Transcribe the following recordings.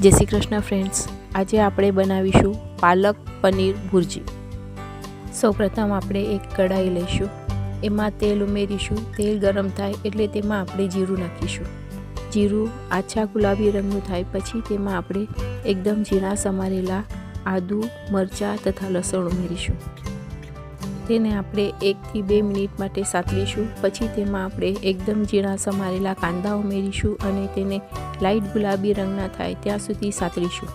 જય શ્રી કૃષ્ણ ફ્રેન્ડ્સ આજે આપણે બનાવીશું પાલક પનીર ભુરજી. સૌપ્રથમ આપણે એક કઢાઈ લઈશું. એમાં તેલ ઉમેરીશું. તેલ ગરમ થાય એટલે તેમાં આપણે જીરું નાખીશું. જીરું આછા ગુલાબી રંગનું થાય પછી તેમાં આપણે એકદમ ઝીણા સમારેલા આદુ, મરચાં તથા લસણ ઉમેરીશું. તેને આપણે એકથી બે મિનિટ માટે સાતવીશું પછી તેમાં આપણે એકદમ ઝીણા સમારેલા કાંદા ઉમેરીશું અને તેને લાઇટ ગુલાબી રંગના થાય ત્યાં સુધી સાતળીશું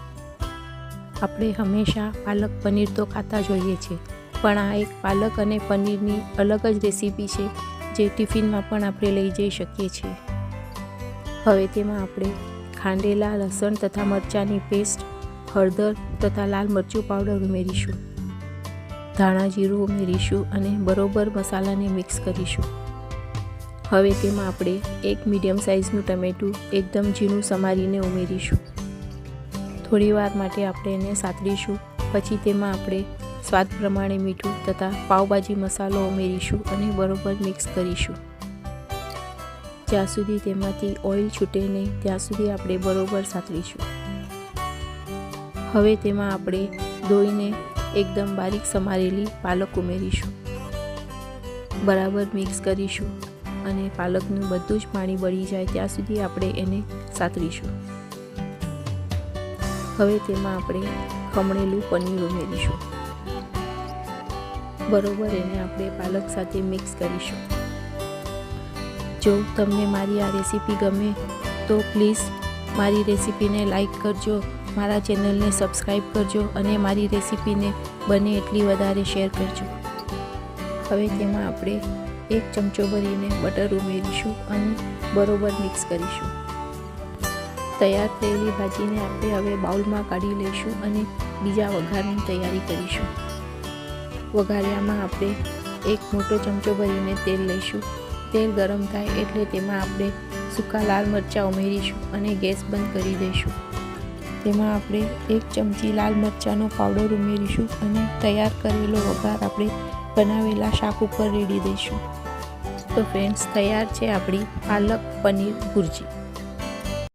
આપણે હંમેશા પાલક પનીર તો ખાતા જોઈએ છીએ પણ આ એક પાલક અને પનીરની અલગ જ રેસીપી છે, જે ટિફિનમાં પણ આપણે લઈ જઈ શકીએ છીએ. હવે તેમાં આપણે ખાંડેલા લસણ તથા મરચાંની પેસ્ટ, હળદર તથા લાલ મરચું પાવડર ઉમેરીશું. ધાણા, જીરું ઉમેરીશું અને બરોબર મસાલાને મિક્સ કરીશું. હવે તેમાં આપણે એક મીડિયમ સાઇઝનું ટમેટું એકદમ ઝીણું સમારીને ઉમેરીશું. થોડી વાર માટે આપણે એને સાતળીશું પછી તેમાં આપણે સ્વાદ પ્રમાણે મીઠું તથા પાવભાજી મસાલો ઉમેરીશું અને બરોબર મિક્સ કરીશું. જ્યાં સુધી તેમાંથી ઓઇલ છૂટે નહીં, ત્યાં સુધી આપણે બરોબર સાતળીશું હવે તેમાં આપણે ધોઈને એકદમ બારીક સમારેલી પાલક ઉમેરીશું. બરાબર મિક્સ કરીશું અને પાલકનું બધું જ પાણી બળી જાય ત્યાં સુધી આપણે એને સાતરીશું. હવે તેમાં આપણે ખમણેલું પનીર ઉમેરીશું. બરોબર એને આપણે પાલક સાથે મિક્સ કરીશું. જો તમને મારી આ રેસીપી ગમે તો પ્લીઝ મારી રેસીપીને લાઈક કરજો મારા ચેનલને સબસ્ક્રાઈબ કરજો અને મારી રેસીપીને બને એટલી વધારે શેર કરજો. હવે તેમાં આપણે એક ચમચો ભરીને બટર ઉમેરીશું અને બરોબર મિક્સ કરીશું. તૈયાર થયેલી ભાજીને આપણે હવે બાઉલમાં કાઢી લઈશું અને બીજા વઘારની તૈયારી કરીશું. વઘાર્યામાં આપણે એક મોટો ચમચો ભરીને તેલ લઈશું. તેલ ગરમ થાય એટલે તેમાં આપણે સૂકા લાલ મરચાં ઉમેરીશું અને ગેસ બંધ કરી દઈશું. તેમાં આપણે એક ચમચી લાલ મરચાંનો પાવડર ઉમેરીશું અને તૈયાર કરેલો વઘાર આપણે બનાવેલા શાક ઉપર રેડી દઈશું. તો ફ્રેન્ડ્સ તૈયાર છે આપણી પાલક પનીર ભુરજી.